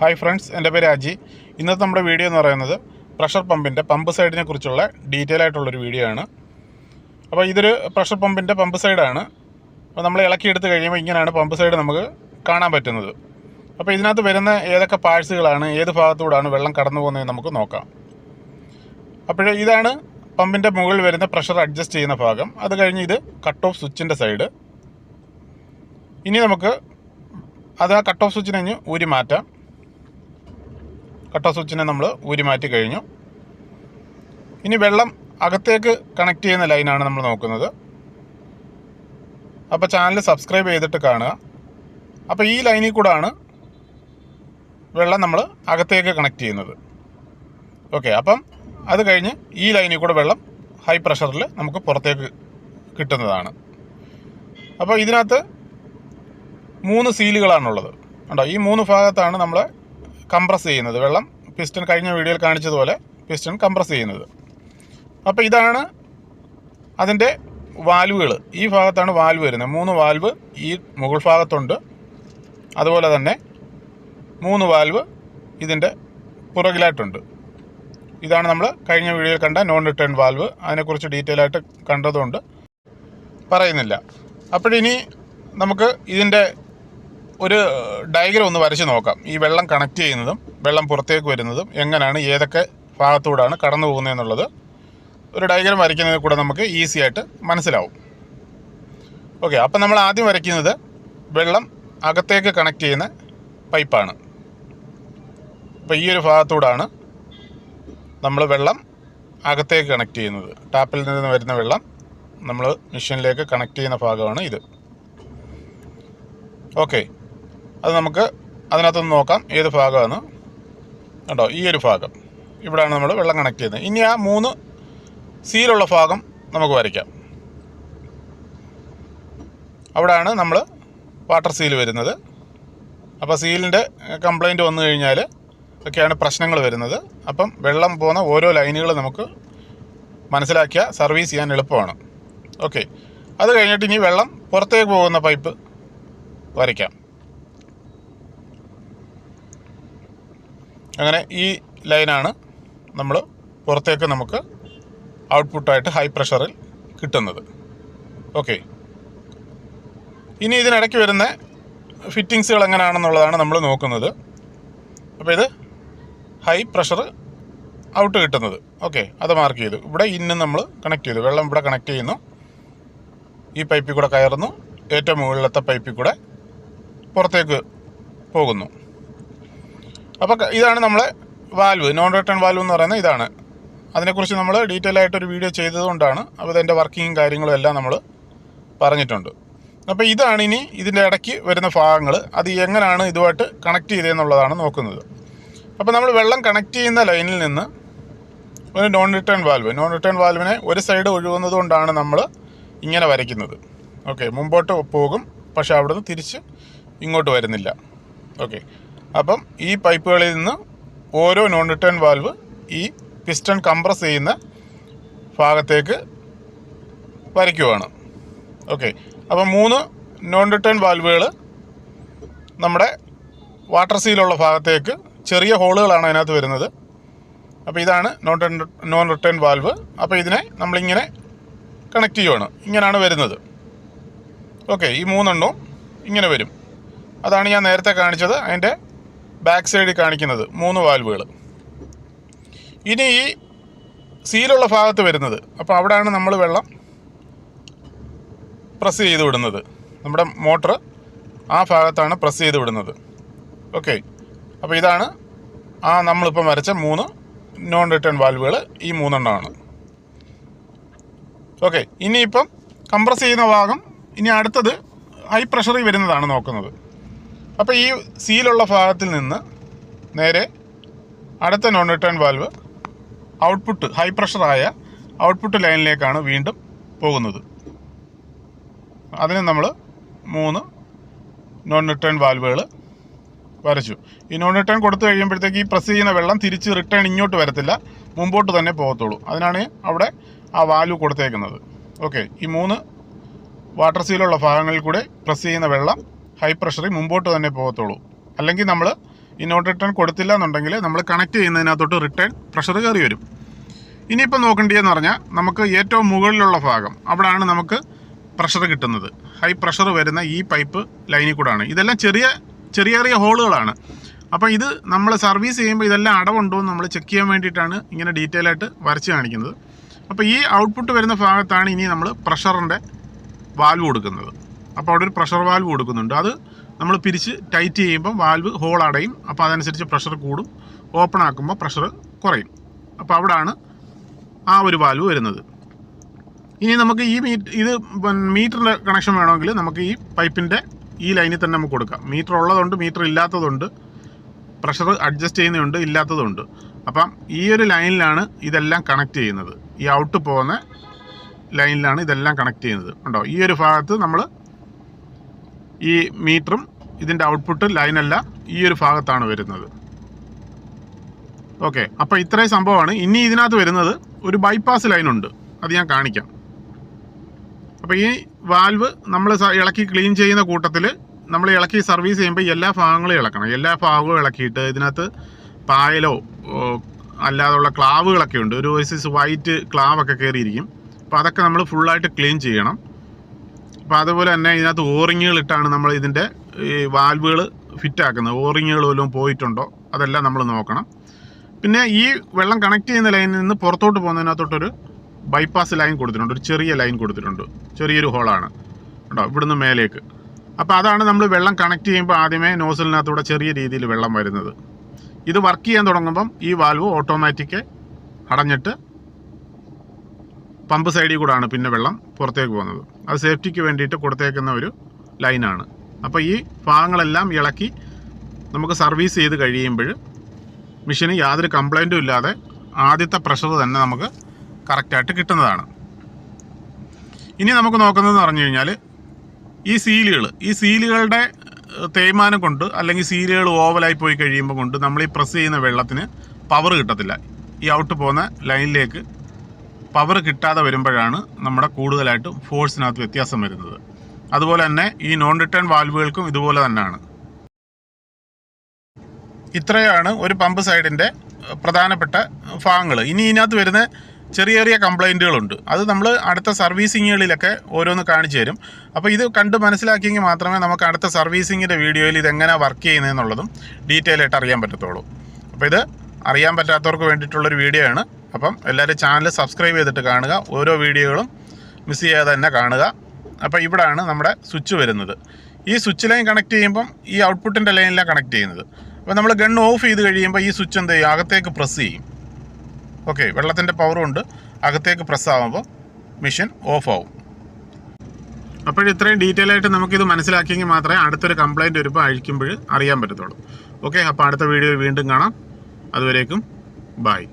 Hi friends എന്റെ പേര് അജി. ഇന്നത്തെ നമ്മുടെ വീഡിയോ എന്ന് പറയുന്നത് പ്രഷർ പമ്പിന്റെ പമ്പ് സൈഡിനെ കുറിച്ചുള്ള ഡീറ്റെയിൽ ആയിട്ടുള്ളൊരു വീഡിയോ ആണ്. അപ്പോൾ ഇതൊരു പ്രഷർ പമ്പിന്റെ പമ്പ് സൈഡാണ് അപ്പോൾ നമ്മൾ ഇളക്കിയെടുത്ത് കഴിയുമ്പോൾ ഇങ്ങനെയാണ് പമ്പ് സൈഡ് നമുക്ക് കാണാൻ പറ്റുന്നത്. അപ്പോൾ ഇതിനകത്ത് വരുന്ന ഏതൊക്കെ പാഴ്സുകളാണ് ഏത് ഭാഗത്തൂടാണ് വെള്ളം കടന്നു പോകുന്നത് നമുക്ക് നോക്കാം. അപ്പോൾ ഇതാണ് പമ്പിന്റെ മുകളിൽ വരുന്ന പ്രഷർ അഡ്ജസ്റ്റ് ചെയ്യുന്ന ഭാഗം. അത് കഴിഞ്ഞ് ഇത് കട്ട് ഓഫ് സ്വിച്ചിന്റെ സൈഡ് ഇനി നമുക്ക് അത് ആ കട്ട് ഓഫ് സ്വിച്ചിനെ ഊരി മാറ്റാം കട്ട് സ്വിച്ചിനെ നമ്മൾ ഊരി മാറ്റി കഴിഞ്ഞു. ഇനി വെള്ളം അകത്തേക്ക് കണക്ട് ചെയ്യുന്ന ലൈനാണ് നമ്മൾ നോക്കുന്നത്. അപ്പോൾ ചാനൽ സബ്സ്ക്രൈബ് ചെയ്തിട്ട് കാണുക. അപ്പോൾ ഈ ലൈനിൽ കൂടാണ് വെള്ളം നമ്മൾ അകത്തേക്ക് കണക്ട് ചെയ്യുന്നത്. ഓക്കെ അപ്പം അത് കഴിഞ്ഞ് ഈ ലൈനിൽ കൂടെ വെള്ളം ഹൈ പ്രഷറിൽ നമുക്ക് പുറത്തേക്ക് കിട്ടുന്നതാണ്. അപ്പോൾ ഇതിനകത്ത് മൂന്ന് സീലുകളാണുള്ളത് ഉണ്ടോ ഈ മൂന്ന് ഭാഗത്താണ് നമ്മൾ കംപ്രസ് ചെയ്യുന്നത്. വെള്ളം പിസ്റ്റൺ കഴിഞ്ഞ വീഡിയോയിൽ കാണിച്ചതുപോലെ പിസ്റ്റൺ കംപ്രസ് ചെയ്യുന്നത്. അപ്പോൾ ഇതാണ് അതിന്റെ വാൽവുകൾ ഈ ഭാഗത്താണ് വാൽവ് വരുന്നത്. മൂന്ന് വാൽവ് ഈ മുകൾ ഭാഗത്തുണ്ട്. അതുപോലെ തന്നെ മൂന്ന് വാൽവ് ഇതിന്റെ പുറകിലായിട്ടുണ്ട്. ഇതാണ് നമ്മൾ കഴിഞ്ഞ വീഡിയോയിൽ കണ്ട നോൺ റിട്ടേൺ വാൽവ് അതിനെക്കുറിച്ച് ഡീറ്റെയിൽ ആയിട്ട് കണ്ടതുകൊണ്ട് പറയുന്നില്ല. അപ്പോഴിനി നമുക്ക് ഇതിന്റെ ഒരു ഡയഗ്രം ഒന്ന് വരച്ച് നോക്കാം. ഈ വെള്ളം കണക്ട് ചെയ്യുന്നതും വെള്ളം പുറത്തേക്ക് വരുന്നതും എങ്ങനെയാണ് ഏതൊക്കെ ഭാഗത്തൂടാണ് കടന്നു പോകുന്നതെന്നുള്ളത് ഒരു ഡയഗ്രം വരയ്ക്കുന്നതിൽ കൂടെ നമുക്ക് ഈസി ആയിട്ട് മനസ്സിലാവും. ഓക്കെ അപ്പം നമ്മൾ ആദ്യം വരയ്ക്കുന്നത് വെള്ളം അകത്തേക്ക് കണക്ട് ചെയ്യുന്ന പൈപ്പാണ് അപ്പോൾ ഈ ഒരു ഭാഗത്തൂടാണ് നമ്മൾ വെള്ളം അകത്തേക്ക് കണക്ട് ചെയ്യുന്നത്. ടാപ്പിൽ നിന്ന് വരുന്ന വെള്ളം നമ്മൾ മെഷീനിലേക്ക് കണക്ട് ചെയ്യുന്ന ഭാഗമാണ് ഇത്. ഓക്കെ അത് നമുക്ക് അതിനകത്തൊന്ന് നോക്കാം ഏത് ഭാഗമാണ്. കണ്ടോ ഈ ഒരു ഭാഗം. ഇവിടെയാണ് നമ്മൾ വെള്ളം കണക്ട് ചെയ്യുന്നത്. ഇനി ആ മൂന്ന് സീലുള്ള ഭാഗം നമുക്ക് വരയ്ക്കാം. അവിടെയാണ് നമ്മൾ വാട്ടർ സീൽ വരുന്നത്. അപ്പോൾ സീലിന്റെ കംപ്ലൈന്റ് വന്നു കഴിഞ്ഞാൽ ഒക്കെയാണ് പ്രശ്നങ്ങൾ വരുന്നത്. അപ്പം വെള്ളം പോകുന്ന ഓരോ ലൈനുകൾ നമുക്ക് മനസ്സിലാക്കിയ സർവീസ് ചെയ്യാൻ എളുപ്പമാണ്. ഓക്കെ അത് കഴിഞ്ഞിട്ട് ഇനി വെള്ളം പുറത്തേക്ക് പോകുന്ന പൈപ്പ് വരയ്ക്കാം. അങ്ങനെ ഈ ലൈനാണ് നമ്മൾ പുറത്തേക്ക് നമുക്ക് ഔട്ട്പുട്ടായിട്ട് ഹൈ പ്രഷറിൽ കിട്ടുന്നത്. ഓക്കെ ഇനി ഇതിനിടയ്ക്ക് വരുന്ന ഫിറ്റിങ്സുകൾ എങ്ങനെയാണെന്നുള്ളതാണ് നമ്മൾ നോക്കുന്നത്. അപ്പോൾ ഇത് ഹൈ പ്രഷർ ഔട്ട് കിട്ടുന്നത്. ഓക്കെ അത് മാർക്ക് ചെയ്തു. ഇവിടെ ഇന്ന് നമ്മൾ കണക്ട് ചെയ്തു. വെള്ളം ഇവിടെ കണക്ട് ചെയ്യുന്നു. ഈ പൈപ്പിൽ കൂടെ കയറുന്നു. ഏറ്റവും മുകളിലത്തെ പൈപ്പിൽ കൂടെ പുറത്തേക്ക് പോകുന്നു. അപ്പോൾ ഇതാണ് നമ്മളെ വാൽവ് നോൺ റിട്ടേൺ വാൽവ് എന്ന് പറയുന്നത് ഇതാണ്. അതിനെക്കുറിച്ച് നമ്മൾ ഡീറ്റെയിൽ ആയിട്ടൊരു വീഡിയോ ചെയ്തതുകൊണ്ടാണ് അപ്പോൾ ഇതിന്റെ വർക്കിങ്ങും കാര്യങ്ങളും എല്ലാം നമ്മൾ പറഞ്ഞിട്ടുണ്ട്. അപ്പോൾ ഇതാണ് ഇനി ഇതിന്റെ ഇടയ്ക്ക് വരുന്ന ഭാഗങ്ങൾ അത് എങ്ങനെയാണ് ഇതുമായിട്ട് കണക്ട് ചെയ്തതെന്നുള്ളതാണ് നോക്കുന്നത്. അപ്പോൾ നമ്മൾ വെള്ളം കണക്ട് ചെയ്യുന്ന ലൈനിൽ നിന്ന് ഒരു non return valve non return വാൽവിനെ ഒരു സൈഡ് ഒഴുകുന്നത് കൊണ്ടാണ് നമ്മൾ ഇങ്ങനെ വരയ്ക്കുന്നത്. ഓക്കെ മുമ്പോട്ട് പോകും പക്ഷേ അവിടുന്ന് തിരിച്ച് ഇങ്ങോട്ട് വരുന്നില്ല. ഓക്കെ അപ്പം ഈ പൈപ്പുകളിൽ നിന്ന് ഓരോ നോൺ റിട്ടേൺ വാൽവ് ഈ പിസ്റ്റൺ കംപ്രസ് ചെയ്യുന്ന ഭാഗത്തേക്ക് വരയ്ക്കുവാണ്. ഓക്കെ അപ്പം മൂന്ന് നോൺ റിട്ടേൺ വാൽവുകൾ നമ്മുടെ വാട്ടർ സീലുള്ള ഭാഗത്തേക്ക് ചെറിയ ഹോളുകളാണ് അതിനകത്ത് വരുന്നത്. അപ്പോൾ ഇതാണ് നോൺ നോൺ റിട്ടേൺ വാൽവ് അപ്പോൾ ഇതിനെ നമ്മളിങ്ങനെ കണക്ട് ചെയ്യുവാണ്. ഇങ്ങനെയാണ് വരുന്നത്. ഓക്കെ ഈ മൂന്നെണ്ണവും ഇങ്ങനെ വരും. അതാണ് ഞാൻ നേരത്തെ കാണിച്ചത്. അതിന്റെ ബാക്ക് സൈഡിൽ കാണിക്കുന്നത് മൂന്ന് വാൽവുകൾ. ഇനി ഈ സീലുള്ള ഭാഗത്ത് വരുന്നത് അപ്പോൾ അവിടെയാണ് നമ്മൾ വെള്ളം പ്രസ് ചെയ്ത് വിടുന്നത്. നമ്മുടെ മോട്ടർ ആ ഭാഗത്താണ് പ്രസ് ചെയ്ത് വിടുന്നത്. ഓക്കെ. അപ്പോൾ ഇതാണ് ആ നമ്മളിപ്പം വരച്ച മൂന്ന് നോൺ റിട്ടേൺ വാൽവുകൾ ഈ മൂന്നെണ്ണമാണ്. ഓക്കെ. ഇനിയിപ്പം കംപ്രസ് ചെയ്യുന്ന ഭാഗം ഇനി അടുത്തത് ഹൈ പ്രഷറിൽ വരുന്നതാണ് നോക്കുന്നത്. അപ്പോൾ ഈ സീലുള്ള ഭാഗത്തിൽ നിന്ന് നേരെ അടുത്ത non return valve output high പ്രഷറായ output ലൈനിലേക്കാണ് വീണ്ടും പോകുന്നത്. അതിന് നമ്മൾ മൂന്ന് നോൺ റിട്ടേൺ വാൽവുകൾ വരച്ചു. ഈ നോൺ റിട്ടേൺ കൊടുത്തു കഴിയുമ്പോഴത്തേക്ക് ഈ പ്രസ് ചെയ്യുന്ന വെള്ളം തിരിച്ച് റിട്ടേൺ ഇങ്ങോട്ട് വരത്തില്ല. മുമ്പോട്ട് തന്നെ പോകത്തുള്ളൂ. അതിനാണ് അവിടെ ആ വാൽവ് കൊടുത്തേക്കുന്നത്. ഓക്കെ ഈ മൂന്ന് വാട്ടർ സീലുള്ള ഭാഗങ്ങളിൽ കൂടെ പ്രസ് ചെയ്യുന്ന വെള്ളം ഹൈ പ്രഷറിൽ മുമ്പോട്ട് തന്നെ പോകത്തുള്ളൂ. അല്ലെങ്കിൽ നമ്മൾ ഈ നോട്ട് റിട്ടേൺ കൊടുത്തില്ല എന്നുണ്ടെങ്കിൽ നമ്മൾ കണക്ട് ചെയ്യുന്നതിനകത്തോട്ട് റിട്ടേൺ പ്രഷർ കയറി വരും. ഇനിയിപ്പോൾ നോക്കേണ്ടതെന്ന് പറഞ്ഞാൽ നമുക്ക് ഏറ്റവും മുകളിലുള്ള ഭാഗം അവിടെയാണ് നമുക്ക് പ്രഷർ കിട്ടുന്നത്. ഹൈ പ്രഷർ വരുന്ന ഈ പൈപ്പ് ലൈനിൽ കൂടാണ്. ഇതെല്ലാം ചെറിയ ചെറിയ ചെറിയ ഹോളുകളാണ് അപ്പോൾ ഇത് നമ്മൾ സർവീസ് ചെയ്യുമ്പോൾ ഇതെല്ലാം അടവുണ്ടോ എന്ന് നമ്മൾ ചെക്ക് ചെയ്യാൻ വേണ്ടിയിട്ടാണ് ഇങ്ങനെ ഡീറ്റെയിൽ ആയിട്ട് വരച്ച് കാണിക്കുന്നത്. അപ്പോൾ ഈ ഔട്ട്പുട്ട് വരുന്ന ഭാഗത്താണ് ഇനി നമ്മൾ പ്രഷറിന്റെ വാൽവ് കൊടുക്കുന്നത്. അപ്പോൾ അവിടെ ഒരു പ്രഷർ വാൽവ് കൊടുക്കുന്നുണ്ട്. അത് നമ്മൾ പിരിച്ച് ടൈറ്റ് ചെയ്യുമ്പോൾ വാൽവ് ഹോൾ അടയും. അപ്പോൾ അതനുസരിച്ച് പ്രഷർ കൂടും. ഓപ്പൺ ആക്കുമ്പോൾ പ്രഷർ കുറയും. അപ്പോൾ അവിടാണ് ആ ഒരു വാൽവ് വരുന്നത്. ഇനി നമുക്ക് ഈ മീറ്റ് ഇത് മീറ്ററിന്റെ കണക്ഷൻ വേണമെങ്കിൽ നമുക്ക് ഈ പൈപ്പിന്റെ ഈ ലൈനിൽ തന്നെ നമുക്ക് കൊടുക്കാം. മീറ്റർ ഉള്ളതുണ്ട് മീറ്റർ ഇല്ലാത്തതുണ്ട്. പ്രഷർ അഡ്ജസ്റ്റ് ചെയ്യുന്നതുണ്ട് ഇല്ലാത്തതുണ്ട്. അപ്പം ഈ ഒരു ലൈനിലാണ് ഇതെല്ലാം കണക്ട് ചെയ്യുന്നത്. ഈ ഔട്ട് പോകുന്ന ലൈനിലാണ് ഇതെല്ലാം കണക്ട് ചെയ്യുന്നത്. ഉണ്ടോ ഈ ഒരു ഭാഗത്ത് നമ്മൾ ഈ മീറ്ററും ഇതിന്റെ ഔട്ട്പുട്ട് ലൈനല്ല ഈ ഒരു ഭാഗത്താണ് വരുന്നത്. ഓക്കെ അപ്പോൾ ഇത്രയും സംഭവമാണ്. ഇനി ഇതിനകത്ത് വരുന്നത് ഒരു ബൈപ്പാസ് ലൈനുണ്ട് അത് ഞാൻ കാണിക്കാം. അപ്പോൾ ഈ വാൽവ് നമ്മൾ ഇളക്കി ക്ലീൻ ചെയ്യുന്ന കൂട്ടത്തിൽ നമ്മൾ ഇളക്കി സർവീസ് ചെയ്യുമ്പോൾ എല്ലാ ഭാഗങ്ങളും ഇളക്കണം. എല്ലാ ഭാഗവും ഇളക്കിയിട്ട് ഇതിനകത്ത് പായലോ അല്ലാതുള്ള ക്ലാവുകളൊക്കെ ഉണ്ട്. ഒരു സൈസ് വൈറ്റ് ക്ലാവൊക്കെ കയറിയിരിക്കും അപ്പോൾ അതൊക്കെ നമ്മൾ ഫുള്ളായിട്ട് ക്ലീൻ ചെയ്യണം. അപ്പോൾ അതുപോലെ തന്നെ ഇതിനകത്ത് ഓറിങ്ങുകൾ ഇട്ടാണ് നമ്മൾ ഇതിന്റെ ഈ വാൽവുകൾ ഫിറ്റ് ആക്കുന്നത് ഓറിങ്ങുകൾ വല്ലതും പോയിട്ടുണ്ടോ? അതെല്ലാം നമ്മൾ നോക്കണം. പിന്നെ ഈ വെള്ളം കണക്ട് ചെയ്യുന്ന ലൈനിൽ നിന്ന് പുറത്തോട്ട് പോകുന്നതിനകത്തോട്ടൊരു ബൈപ്പാസ് ലൈൻ കൊടുത്തിട്ടുണ്ട്. ഒരു ചെറിയ ലൈൻ കൊടുത്തിട്ടുണ്ട്. ചെറിയൊരു ഹോളാണ് കേട്ടോ ഇവിടുന്ന് മേലേക്ക്. അപ്പോൾ അതാണ് നമ്മൾ വെള്ളം കണക്ട് ചെയ്യുമ്പോൾ ആദ്യമേ നോസലിനകത്തൂടെ ചെറിയ രീതിയിൽ വെള്ളം വരുന്നത്. ഇത് വർക്ക് ചെയ്യാൻ തുടങ്ങുമ്പം ഈ വാൽവ് ഓട്ടോമാറ്റിക് അടഞ്ഞിട്ട് പമ്പ് സൈഡിൽ കൂടാണ് പിന്നെ വെള്ളം പുറത്തേക്ക് പോകുന്നത്. അത് സേഫ്റ്റിക്ക് വേണ്ടിയിട്ട് കൊടുത്തേക്കുന്ന ഒരു ലൈനാണ് അപ്പോൾ ഈ ഭാഗങ്ങളെല്ലാം ഇളക്കി നമുക്ക് സർവീസ് ചെയ്ത് കഴിയുമ്പോൾ മെഷീന് യാതൊരു കംപ്ലൈന്റും ഇല്ലാതെ ആദ്യത്തെ പ്രഷർ തന്നെ നമുക്ക് കറക്റ്റായിട്ട് കിട്ടുന്നതാണ്. ഇനി നമുക്ക് നോക്കുന്നതെന്ന് പറഞ്ഞു കഴിഞ്ഞാൽ ഈ സീലുകൾ ഈ സീലുകളുടെ തേയ്മാനം കൊണ്ട് അല്ലെങ്കിൽ സീലുകൾ ഓവലായി പോയി കഴിയുമ്പോൾ കൊണ്ട് നമ്മൾ ഈ പ്രസ് ചെയ്യുന്ന വെള്ളത്തിന് പവർ കിട്ടത്തില്ല. ഈ ഔട്ട് പോകുന്ന ലൈനിലേക്ക് പവർ കിട്ടാതെ വരുമ്പോഴാണ് നമ്മുടെ കൂടുതലായിട്ടും ഫോഴ്സിനകത്ത് വ്യത്യാസം വരുന്നത്. അതുപോലെ തന്നെ ഈ നോൺ റിട്ടേൺ വാൽവുകൾക്കും ഇതുപോലെ തന്നെയാണ്. ഇത്രയാണ് ഒരു പമ്പ് സൈഡിന്റെ പ്രധാനപ്പെട്ട ഭാഗങ്ങൾ ഇനി ഇതിനകത്ത് വരുന്ന ചെറിയ ചെറിയ കംപ്ലൈന്റുകളുണ്ട് അത് നമ്മൾ അടുത്ത സർവീസിങ്ങുകളിലൊക്കെ ഓരോന്ന് കാണിച്ചു തരും. അപ്പോൾ ഇത് കണ്ട് മനസ്സിലാക്കിയെങ്കിൽ മാത്രമേ നമുക്ക് അടുത്ത സർവീസിങ്ങിന്റെ വീഡിയോയിൽ ഇതെങ്ങനെ വർക്ക് ചെയ്യുന്നതെന്നുള്ളതും ഡീറ്റെയിൽ ആയിട്ട് അറിയാൻ പറ്റത്തുള്ളൂ. അപ്പോൾ ഇത് അറിയാൻ പറ്റാത്തവർക്ക് വേണ്ടിയിട്ടുള്ളൊരു വീഡിയോ ആണ് അപ്പം എല്ലാവരും ചാനൽ സബ്സ്ക്രൈബ് ചെയ്തിട്ട് കാണുക. ഓരോ വീഡിയോകളും മിസ് ചെയ്യാതെ തന്നെ കാണുക. അപ്പോൾ ഇവിടാണ് നമ്മുടെ സ്വിച്ച് വരുന്നത്. ഈ സ്വിച്ച് ലൈൻ കണക്ട് ചെയ്യുമ്പം ഈ ഔട്ട്പുട്ടിന്റെ ലൈനിലാണ് കണക്ട് ചെയ്യുന്നത്. അപ്പോൾ നമ്മൾ ഗൺ ഓഫ് ചെയ്ത് കഴിയുമ്പോൾ ഈ സ്വിച്ച് എന്ത് ചെയ്യും? അകത്തേക്ക് പ്രസ് ചെയ്യും. ഓക്കെ വെള്ളത്തിന്റെ പവറും ഉണ്ട്. അകത്തേക്ക് പ്രസ് ആകുമ്പോൾ മെഷീൻ ഓഫ് ആവും. അപ്പോൾ ഇത്രയും ഡീറ്റെയിൽ ആയിട്ട് നമുക്കിത് മനസ്സിലാക്കിയെങ്കിൽ മാത്രമേ അടുത്തൊരു കംപ്ലയിന്റ് വരുമ്പോൾ അഴിക്കുമ്പോൾ അറിയാൻ പറ്റത്തുള്ളൂ. ഓക്കെ അപ്പോൾ അടുത്ത വീഡിയോ വീണ്ടും കാണാം. അതുവരേക്കും ബായ്